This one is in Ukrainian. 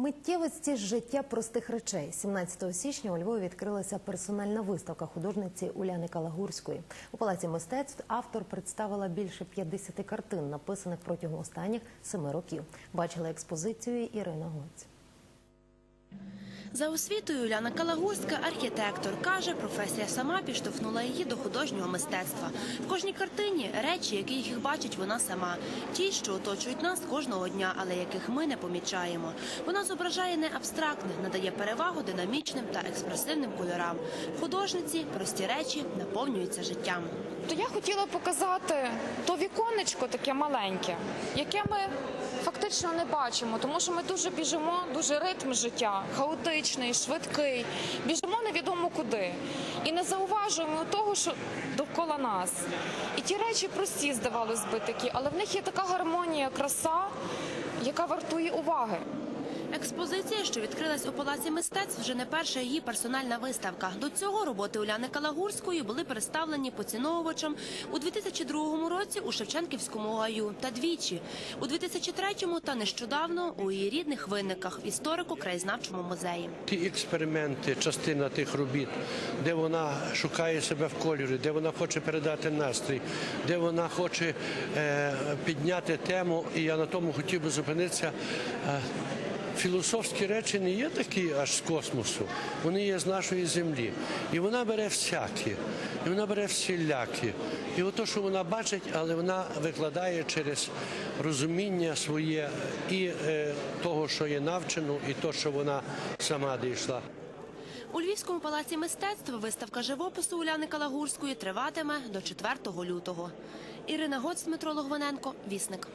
Миттєвості життя простих речей. 17 січня у Львові відкрилася персональна виставка художниці Уляни Калагурської. У палаці мистецтв автор представила більше 50 картин, написаних протягом останніх семи років. Бачила експозицію Ірина Гоць. За освітою Уляна Калагурська архітектор каже, професія сама підштовхнула її до художнього мистецтва. В кожній картині речі, які їх бачить вона сама, ті, що оточують нас кожного дня, але яких ми не помічаємо. Вона зображає не абстрактне, надає перевагу динамічним та експресивним кольорам. Художниці прості речі наповнюються життям. То я хотіла показати то віконечко таке маленьке, яке ми фактично не бачимо, тому що ми дуже біжимо, дуже ритм життя, хаотичний, швидкий, біжимо невідомо куди. І не зауважуємо того, що довкола нас. І ті речі прості, здавалось би такі, але в них є така гармонія, краса, яка вартує уваги. Експозиція, що відкрилась у палаці мистецтв, вже не перша її персональна виставка. До цього роботи Уляни Калагурської були представлені поціновувачам у 2002 році у Шевченківському гаю та двічі, у 2003 та нещодавно у її рідних винниках в історико-краєзнавчому музеї. Ті експерименти, частина тих робіт, де вона шукає себе в кольорі, де вона хоче передати настрій, де вона хоче е, підняти тему, і я на тому хотів би зупинитися. Е, Філософські речі не є такі аж з космосу, вони є з нашої землі. І вона бере всякі, і вона бере всілякі. І ото, що вона бачить, але вона викладає через розуміння своє і е, того, що є навчено, і то, що вона сама дійшла. У Львівському палаці мистецтв виставка живопису Уляни Калагурської триватиме до 4 лютого. Ірина Гоць, Дмитро Логвиненко, Вісник.